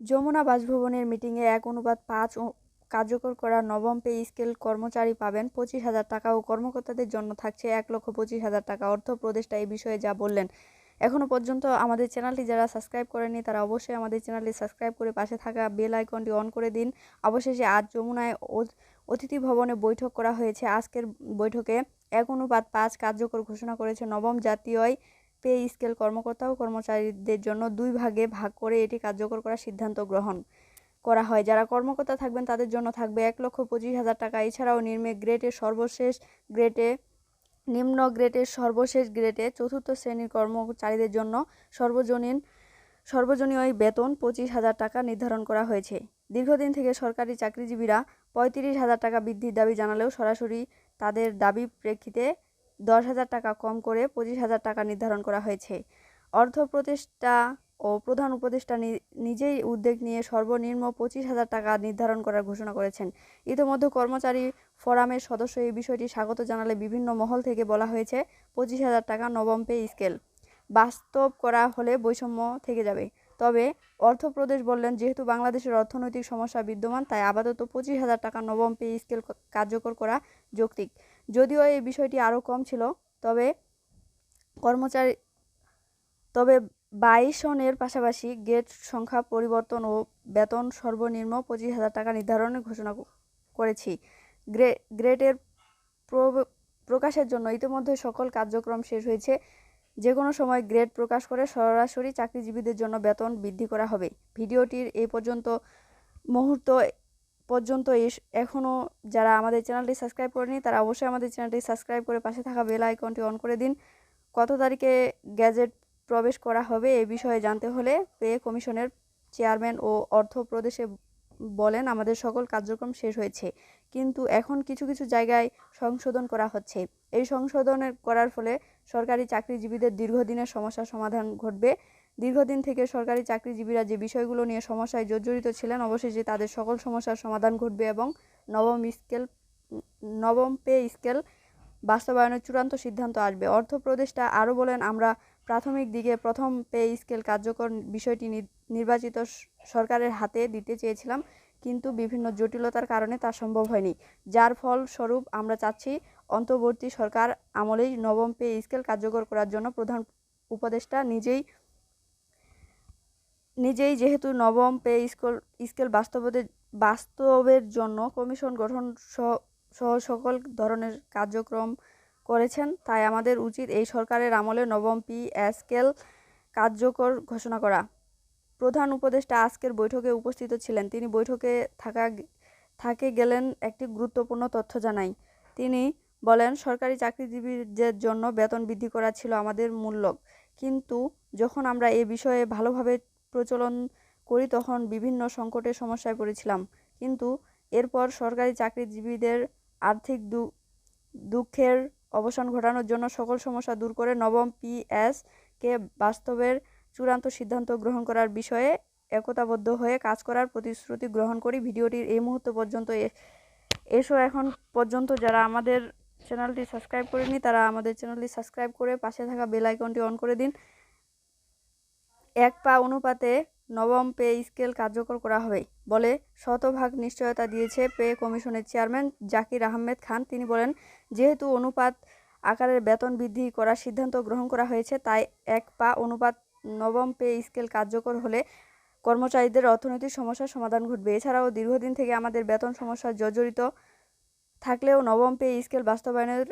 যমুনা বাসভবনের মিটিংয়ে এক অনুপাত পাঁচ কার্যকর করা নবম পে স্কেল কর্মচারী পাবেন পঁচিশ হাজার টাকা ও কর্মকর্তাদের জন্য থাকছে এক লক্ষ পঁচিশ হাজার টাকা। অর্থ প্রদেষ্টা এই বিষয়ে যা বললেন। এখনও পর্যন্ত আমাদের চ্যানেলটি যারা সাবস্ক্রাইব করেনি তারা অবশ্যই আমাদের চ্যানেলটি সাবস্ক্রাইব করে পাশে থাকা বেল আইকনটি অন করে দিন। অবশেষে আজ যমুনায় অতিথি ভবনে বৈঠক করা হয়েছে। আজকের বৈঠকে এক অনুপাত পাঁচ কার্যকর ঘোষণা করেছে নবম জাতীয় পে স্কেল কর্মকর্তা ও কর্মচারীদের জন্য দুই ভাগে ভাগ করে এটি কার্যকর করার সিদ্ধান্ত গ্রহণ করা হয়। যারা কর্মকর্তা থাকবেন, তাদের জন্য থাকবে এক লক্ষ পঁচিশ হাজার টাকা। এছাড়াও নিম্নে গ্রেডের সর্বশেষ গ্রেডে, নিম্ন গ্রেডের সর্বশেষ গ্রেডে চতুর্থ শ্রেণির কর্মচারীদের জন্য সর্বজনীন, সর্বজনীয় বেতন পঁচিশ হাজার টাকা নির্ধারণ করা হয়েছে। দীর্ঘদিন থেকে সরকারি চাকরিজীবীরা পঁয়ত্রিশ হাজার টাকা বৃদ্ধির দাবি জানালেও সরাসরি তাদের দাবি প্রেক্ষিতে দশ হাজার টাকা কম করে পঁচিশ হাজার টাকা নির্ধারণ করা হয়েছে। অর্থ প্রতিষ্ঠা ও প্রধান উপদেষ্টা নিজেই উদ্যোগ নিয়ে সর্বনিম্ন পঁচিশ হাজার টাকা নির্ধারণ করার ঘোষণা করেছেন। ইতিমধ্যে কর্মচারী ফোরামের সদস্য এই বিষয়টি স্বাগত জানালে বিভিন্ন মহল থেকে বলা হয়েছে, পঁচিশ হাজার টাকা নবম পে স্কেল। বাস্তব করা হলে বৈষম্য থেকে যাবে। তবে অর্থপ্রদেশ বললেন, যেহেতু বাংলাদেশের অর্থনৈতিক সমস্যা বিদ্যমান, তাই আপাতত পঁচিশ হাজার টাকা নবম পে স্কেল কার্যকর করা যৌক্তিক। যদিও এই বিষয়টি আরও কম ছিল, তবে কর্মচারী তবে বাইশনের পাশাপাশি গেট সংখ্যা পরিবর্তন ও বেতন সর্বনিম্ন পঁচিশ হাজার টাকা নির্ধারণের ঘোষণা করেছি। গ্রে গ্রেডের প্র- প্রকাশের জন্য ইতিমধ্যে সকল কার্যক্রম শেষ হয়েছে। যে কোনো সময় গ্রেড প্রকাশ করে সরাসরি চাকরিজীবীদের জন্য বেতন বৃদ্ধি করা হবে। ভিডিওটির এই পর্যন্ত মুহূর্ত পর্যন্ত এখনও যারা আমাদের চ্যানেলটি সাবস্ক্রাইব করেনি, তারা অবশ্যই আমাদের চ্যানেলটি সাবস্ক্রাইব করে পাশে থাকা বেল আইকনটি অন করে দিন। কত তারিখে গ্যাজেট প্রবেশ করা হবে এ বিষয়ে জানতে হলে পে কমিশনের চেয়ারম্যান ও অর্থ প্রদেশে বলেন, আমাদের সকল কার্যক্রম শেষ হয়েছে, কিন্তু এখন কিছু কিছু জায়গায় সংশোধন করা হচ্ছে। এই সংশোধনের করার ফলে সরকারি চাকরিজীবীদের দীর্ঘদিনের সমস্যার সমাধান ঘটবে। দীর্ঘদিন থেকে সরকারি চাকরিজীবীরা যে বিষয়গুলো নিয়ে সমস্যায় জর্জরিত ছিলেন, অবশেষে তাদের সকল সমস্যার সমাধান ঘটবে এবং নবম স্কেল, নবম পে স্কেল বাস্তবায়নের চূড়ান্ত সিদ্ধান্ত আসবে। অর্থ প্রদেশটা আরও বলেন, আমরা প্রাথমিক দিকে প্রথম পে স্কেল কার্যকর বিষয়টি নির্বাচিত সরকারের হাতে দিতে চেয়েছিলাম, কিন্তু বিভিন্ন জটিলতার কারণে তা সম্ভব হয়নি। যার ফলস্বরূপ আমরা চাচ্ছি, অন্তর্বর্তী সরকার আমলেই নবম পে স্কেল কার্যকর করার জন্য প্রধান উপদেষ্টা নিজেই নিজেই যেহেতু নবম পে স্কেল স্কেল বাস্তবতে বাস্তবের জন্য কমিশন গঠন সহ সকল ধরনের কার্যক্রম করেছেন, তাই আমাদের উচিত এই সরকারের আমলে নবম পি স্কেল কার্যকর ঘোষণা করা। প্রধান উপদেষ্টা আজকের বৈঠকে উপস্থিত ছিলেন। তিনি বৈঠকে থাকা থাকে গেলেন একটি গুরুত্বপূর্ণ তথ্য জানাই। তিনি বলেন, সরকারি চাকরিজীবীদের জন্য বেতন বৃদ্ধি করা ছিল আমাদের মূল্য কিন্তু যখন আমরা এ বিষয়ে ভালোভাবে প্রচলন করি তখন বিভিন্ন সংকটের সমস্যায় পড়েছিলাম। কিন্তু এরপর সরকারি চাকরিজীবীদের আর্থিক দুঃখের অবসান ঘটানোর জন্য সকল সমস্যা দূর করে নবম পিএস কে বাস্তবের চূড়ান্ত সিদ্ধান্ত গ্রহণ করার বিষয়ে একতাবদ্ধ হয়ে কাজ করার প্রতিশ্রুতি গ্রহণ করি। ভিডিওটির এই মুহূর্ত পর্যন্ত এসো। এখন পর্যন্ত যারা আমাদের চ্যানেলটি সাবস্ক্রাইব করেনি তারা আমাদের চ্যানেলটি সাবস্ক্রাইব করে পাশে থাকা বেল আইকনটি অন করে দিন। এক পা অনুপাতে নবম পে স্কেল কার্যকর করা হবে, বলে শতভাগ নিশ্চয়তা দিয়েছে পে কমিশনের চেয়ারম্যান জাকির আহমেদ খান। তিনি বলেন, যেহেতু অনুপাত আকারের বেতন বৃদ্ধি করার সিদ্ধান্ত গ্রহণ করা হয়েছে, তাই এক পা অনুপাত নবম পে স্কেল কার্যকর হলে কর্মচারীদের অর্থনৈতিক সমস্যার সমাধান ঘটবে। এছাড়াও দীর্ঘদিন থেকে আমাদের বেতন সমস্যা জর্জরিত থাকলেও নবম পে স্কেল বাস্তবায়নের